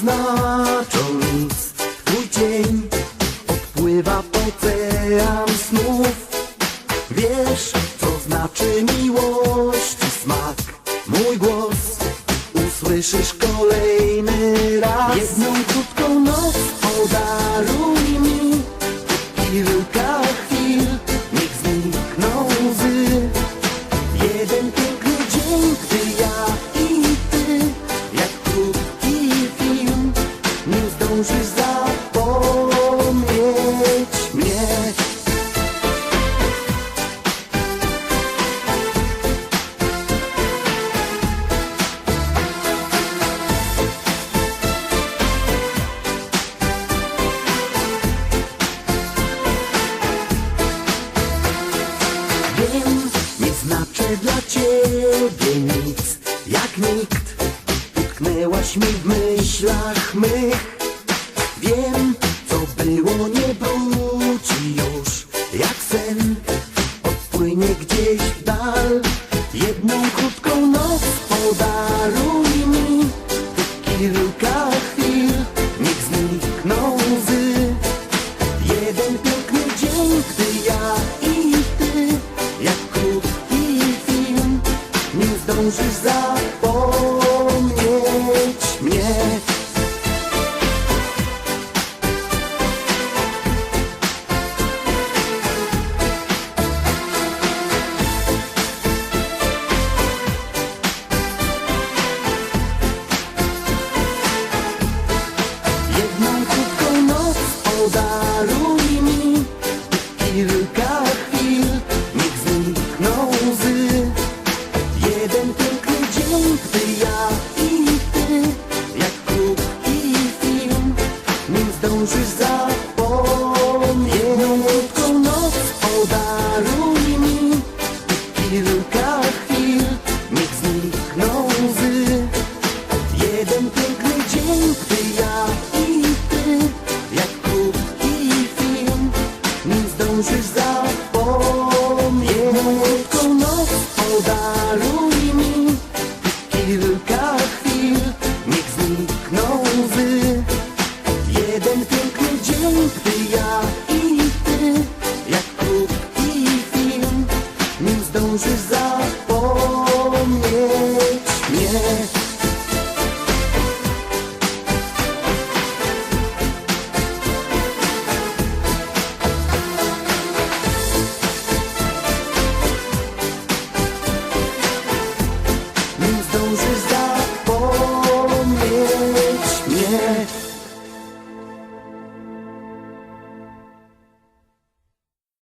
znaczą nic. Twój cień odpływa ocean snów. Wiesz, co znaczy miłość i smak. Mój głos usłyszysz kolejny raz. Jedną krótką noc podaruj mi Kilka chwil, niech znikną łzy. Jeden piękny dzień, gdy ja Zdążysz zapomnieć mnie. Nie znaczę dla ciebie nic Jak nikt. Utknęłaś mi w myślach mych Wiem, co było nie wróci już. Jak sen odpłynie gdzieś w dal Jedną krótką noc podaruj mi Kilka Kilka chwil, niech znikną łzy. Jeden piękny dzień, gdy ja i ty Jak krótki film, nim zdążysz zapomnieć is that?